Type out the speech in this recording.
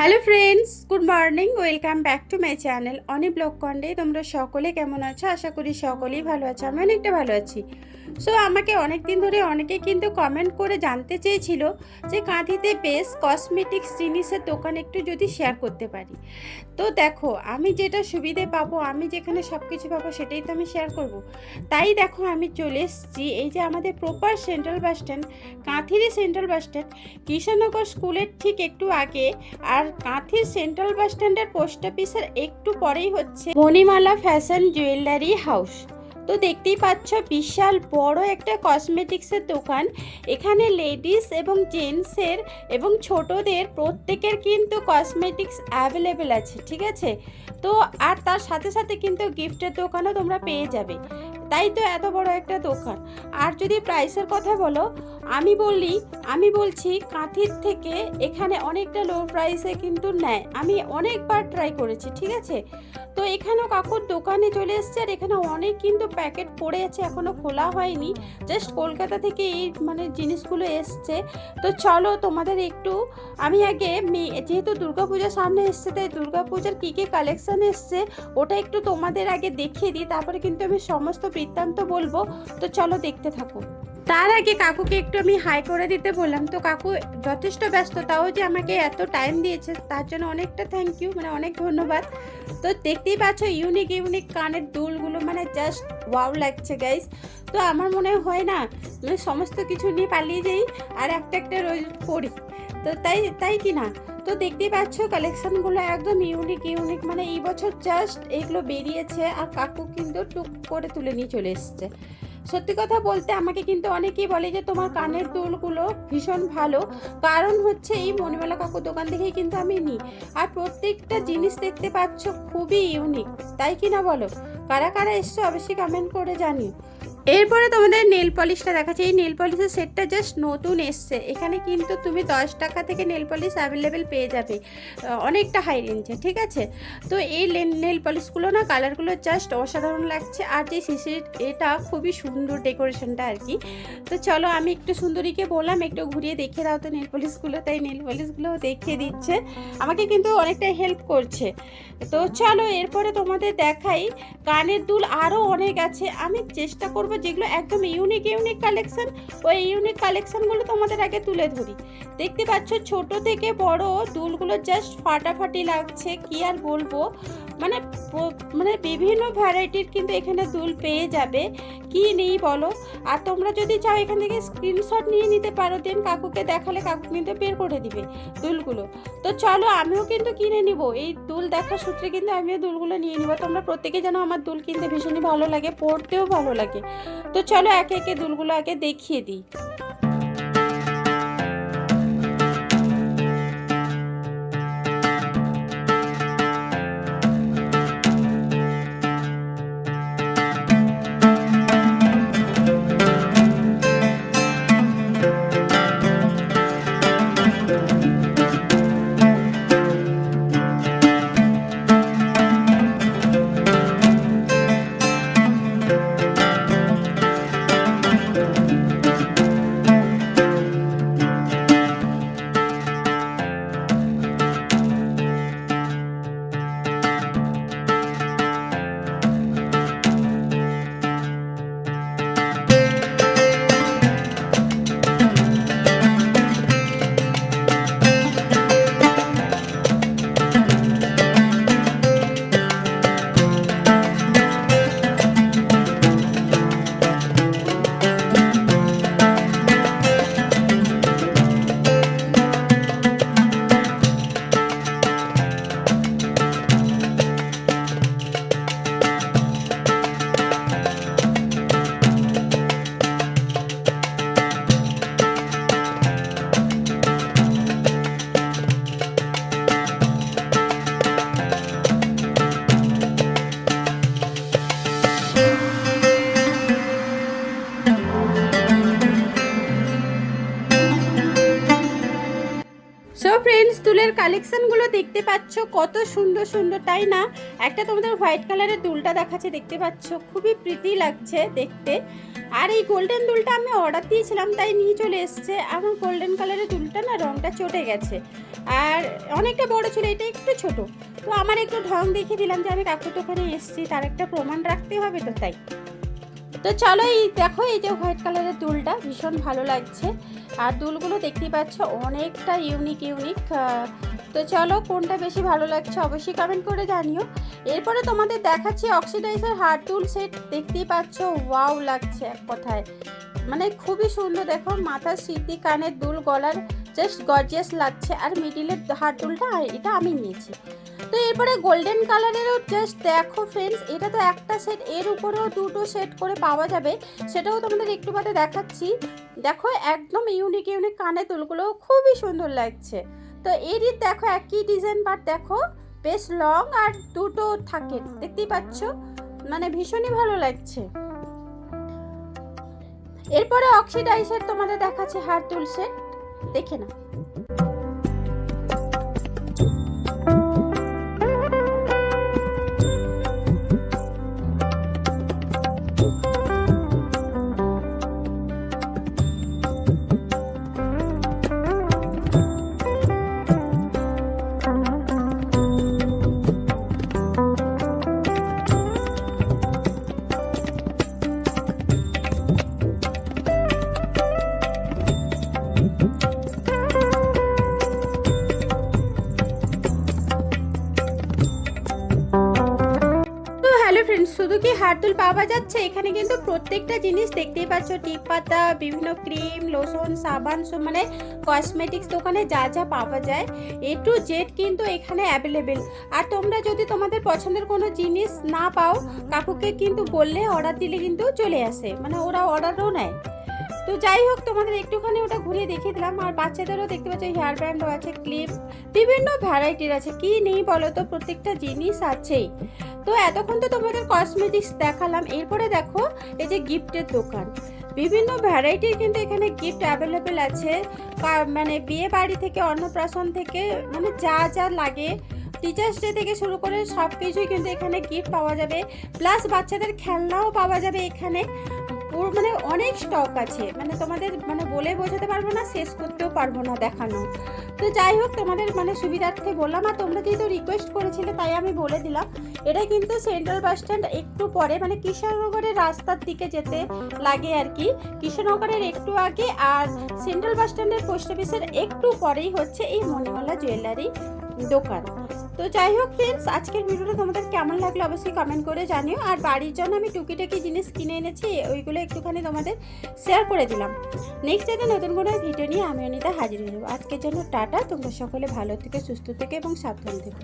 Hello friends good morning welcome back to my channel Oni vlog কন্ডে তোমরা সকলে কেমন আছো? আশা করি সকলেই ভালো আছো। আমি অনেকটা ভালো আছি। সো আমাকে অনেক দিন ধরে অনেকে কিন্তু কমেন্ট করে জানতে চেয়েছিল যে কাঁথিতে বেশ কসমেটিক্স জিনিসের দোকান একটু যদি শেয়ার করতে পারি। তো দেখো, আমি যেটা সুবিধে পাবো, আমি যেখানে সব কিছু পাবো সেটাই তো আমি শেয়ার করব। তাই দেখো, আমি চলে এসেছি এই যে আমাদের প্রপার সেন্ট্রাল বাস স্ট্যান্ড কাঁথিরি সেন্ট্রাল বাস স্ট্যান্ড কৃষ্ণনগর স্কুলের ঠিক একটু আগে আর কাঁথির সেন্ট্রাল বাস স্ট্যান্ডের পোস্ট অফিসের একটু পরেই হচ্ছে মণিমালা ফ্যাশন জুয়েলারি হাউস তো দেখতেই পাচ্ছ বিশাল বড় একটা কসমেটিক্সের দোকান। এখানে লেডিস এবং জেন্টসের এবং ছোটদের প্রত্যেকের কিন্তু কসমেটিক্স অ্যাভেলেবেল আছে, ঠিক আছে? তো আর তার সাথে সাথে কিন্তু গিফটের দোকানও তোমরা পেয়ে যাবে। তাই তো এত বড় একটা দোকান। আর যদি প্রাইসের কথা বলো আমি বলি, আমি বলছি কাঁথির থেকে এখানে অনেকটা লো প্রাইসে কিন্তু নেয়। আমি অনেকবার ট্রাই করেছি, ঠিক আছে? তো এখানেও কাকুর দোকানে চলে এসছে আর এখানে অনেক কিন্তু প্যাকেট পড়ে আছে, এখনও খোলা হয়নি। জাস্ট কলকাতা থেকে এই মানে জিনিসগুলো এসছে। তো চলো তোমাদের একটু, আমি আগে যেহেতু দুর্গাপূজার সামনে এসছে, তাই দুর্গাপূজার কী কী কালেকশান এসছে, ওটা একটু তোমাদের আগে দেখিয়ে দিই, তারপরে কিন্তু আমি সমস্ত বৃত্তান্ত বলব। তো চলো দেখতে থাকো। তার আগে কাকুকে একটু আমি হাই করে দিতে বললাম। তো কাকু যথেষ্ট ব্যস্ত, তাও যে আমাকে এত টাইম দিয়েছে, তার জন্য অনেকটা থ্যাংক ইউ মানে অনেক ধন্যবাদ। তো দেখতেই পাচ্ছ ইউনিক ইউনিক কানের দুলগুলো মানে জাস্ট ওয়াও লাগছে গাইস তো আমার মনে হয় না মানে সমস্ত কিছু নিয়ে পালিয়ে যাই, আর একটা একটা রোজ পড়ি। তো তাই তাই কি না? তো দেখতেই পাচ্ছ কালেকশনগুলো একদম ইউনিক ইউনিক মানে এই বছর জাস্ট এগুলো বেরিয়েছে, আর কাকু কিন্তু টুক করে তুলে নিয়ে চলে এসছে। সত্যি কথা বলতে আমাকে কিন্তু অনেকেই বলে যে তোমার কানের দুলগুলো ভীষণ ভালো। কারণ হচ্ছে এই মণিমালা কাকুর দোকান থেকেই কিন্তু আমি নিই আর প্রত্যেকটা জিনিস দেখতে পাচ্ছ খুবই ইউনিক তাই কি না বলো? কারা কারা এসছো অবশ্যই কমেন্ট করে জানিও। এরপরে তোমাদের নেল পলিশটা দেখাচ্ছি। এই নেল পলিশের সেটটা জাস্ট নতুন এসছে। এখানে কিন্তু তুমি দশ টাকা থেকে নেল পলিশ অ্যাভেলেবেল পেয়ে যাবে। অনেকটা হাই রেঞ্জে ঠিক আছে? তো এই নেল পলিশগুলো না কালারগুলো জাস্ট অসাধারণ লাগছে। আর যে শিশির এটা খুবই সুন্দর ডেকোরেশনটা আর কি। তো চলো, আমি একটু সুন্দরীকে বললাম, একটু ঘুরিয়ে দেখিয়ে দাও তো নেল পলিশগুলো তাই নেল পলিশগুলো দেখিয়ে দিচ্ছে। আমাকে কিন্তু অনেকটা হেল্প করছে। তো চলো, এরপরে তোমাদের দেখাই। কানের দুল আরও অনেক আছে। আমি চেষ্টা করব যেগুলো একদম ইউনিক ইউনিক কালেকশন ওই ইউনিক কালেকশনগুলো তোমাদের আগে তুলে ধরি। দেখতে পাচ্ছ ছোট থেকে বড় দুলগুলো জাস্ট ফাটাফাটি লাগছে, কি আর বলব? মানে মানে বিভিন্ন ভ্যারাইটির কিন্তু এখানে দুল পেয়ে যাবে। কি নেই বলো? আর তোমরা যদি চাও এখান থেকে স্ক্রিনশট নিয়ে নিতে পারো দেন কাকুকে দেখালে কাকু কিন্তু বের করে দিবে দুলগুলো। তো চলো, আমিও কিন্তু কিনে নিব। এই দুল দেখার সূত্রে কিন্তু আমিও দুলগুলো নিয়ে নিব। তোমরা প্রত্যেকে যেন আমার দুল কিনতে ভীষণই ভালো লাগে, পড়তেও ভালো লাগে। তো চলো একে একে দুলগুলো আগে দেখিয়ে দিই। দুলের কালেকশনগুলো দেখতে পাচ্ছ। কত সুন্দর সুন্দর, তাই না? একটা তোমাদের হোয়াইট কালারের দুলটা দেখাচ্ছে, দেখতে পাচ্ছ? খুবই প্রীতি লাগছে দেখতে। আর এই গোল্ডেন দুলটা আমি অর্ডার দিয়েছিলাম, তাই নিয়ে চলে এসছে। আমার গোল্ডেন কালারের দুলটা না, রংটা চটে গেছে। আর অনেকটা বড় ছিল, এটা একটু ছোট। তো আমার একটু ঢং দেখিয়ে দিলাম যে আমি কাকুর দোকানে এসেছি, তার একটা প্রমাণ রাখতে হবে তো তাই। তো চলো এই দেখো, এই যে হোয়াইট কালারের দুলটা, ভীষণ ভালো লাগছে। আর দুলগুলো দেখতেই পাচ্ছ, অনেকটা ইউনিক ইউনিক তো চলো কোনটা বেশি ভালো লাগছে অবশ্যই কমেন্ট করে জানিও। এরপরে তোমাদের দেখাচ্ছি অক্সিডাইজার হার টুল সেট দেখতেই পাচ্ছ ওয়াও লাগছে এক কথায়। মানে খুবই সুন্দর, দেখো, মাথার স্মৃতি কানের দুল, গলার জাস্ট গর্জিয়াস লাগছে আর মিডিলের হার্ট টুলটা এটা আমি নিয়েছি। তো এরপরে গোল্ডেন কালারেরও জাস্ট দেখো ফ্রেন্ডস এটা তো একটা সেট এর উপরেও দুটো সেট করে পাওয়া যাবে। সেটাও তোমাদের একটু বাদে দেখাচ্ছি। দেখো একদম ইউনিক ইউনিক কানে দুলগুলো, খুবই সুন্দর লাগছে। তো এরই দেখো একই ডিজাইন বাট দেখো বেশ লং আর দুটো থাকে, দেখতেই পাচ্ছ? মানে ভীষণই ভালো লাগছে। এরপরে অক্সিডাইসের তোমাদের দেখাচ্ছে হার তুল সেট দেখে না শুধু কি হারদুল পাওয়া যাচ্ছে? এখানে কিন্তু প্রত্যেকটা জিনিস দেখতেই পাচ্ছ। টিপ পাতা, বিভিন্ন ক্রিম, লোশন, সাবান সব মানে কসমেটিক্স দোকানে যা যা পাওয়া যায়। এ টু জেড কিন্তু এখানে অ্যাভেলেবেল আর তোমরা যদি তোমাদের পছন্দের কোনো জিনিস না পাও, কাকুকে কিন্তু বললে অর্ডার দিলে কিন্তু চলে আসে। মানে ওরা অর্ডারও নেয়। তো যাই হোক, তোমাদের একটুখানি ওটা ঘুরিয়ে দেখিয়ে দিলাম। আর বাচ্চাদেরও দেখতে পাচ্ছ হেয়ার ব্যান্ডও আছে ক্লিপ বিভিন্ন ভ্যারাইটির আছে। কি নেই বলো তো, প্রত্যেকটা জিনিস আছেই। তো এতক্ষণ তো তোমাদের কসমেটিক্স দেখালাম। এরপরে দেখো, এই যে গিফটের দোকান। বিভিন্ন ভ্যারাইটির কিন্তু এখানে গিফট অ্যাভেলেবেল আছে। মানে বিয়ে বাড়ি থেকে, অন্নপ্রাশন থেকে মানে যা যা লাগে। টিচার্স ডে থেকে শুরু করে সব কিছুই কিন্তু এখানে গিফট পাওয়া যাবে। প্লাস বাচ্চাদের খেলনাও পাওয়া যাবে এখানে। পুরো মানে অনেক স্টক আছে। মানে তোমাদের মানে বলে বোঝাতে পারব না, শেষ করতেও পারব না দেখানো। তো যাই হোক, তোমাদের মানে সুবিধার্থে বললাম, আর তোমরা যেহেতু রিকোয়েস্ট করেছিলে, তাই আমি বলে দিলাম। এটা কিন্তু সেন্ট্রাল বাস স্ট্যান্ড একটু পরে মানে কিশোরনগরের রাস্তার দিকে যেতে লাগে আর কি। কিশোরনগরের একটু আগে, আর সেন্ট্রাল বাস স্ট্যান্ডের পোস্ট অফিসের একটু পরেই হচ্ছে এই মণিমালা জুয়েলারি দোকান। তো যাই হোক ফ্রেন্ডস আজকের ভিডিওটা তোমাদের কেমন লাগল অবশ্যই কমেন্ট করে জানিও। আর বাড়ির জন্য আমি টুকিটাকি জিনিস কিনে এনেছি, ওইগুলো একটুখানি তোমাদের শেয়ার করে দিলাম। নেক্সট ডেতে নতুন কোনো ভিডিও নিয়ে আমি অনিতা হাজির হয়ে যাব। আজকের জন্য টাটা, তোমরা সকলে ভালো থেকে, সুস্থ থেকে এবং সাবধান থেকে।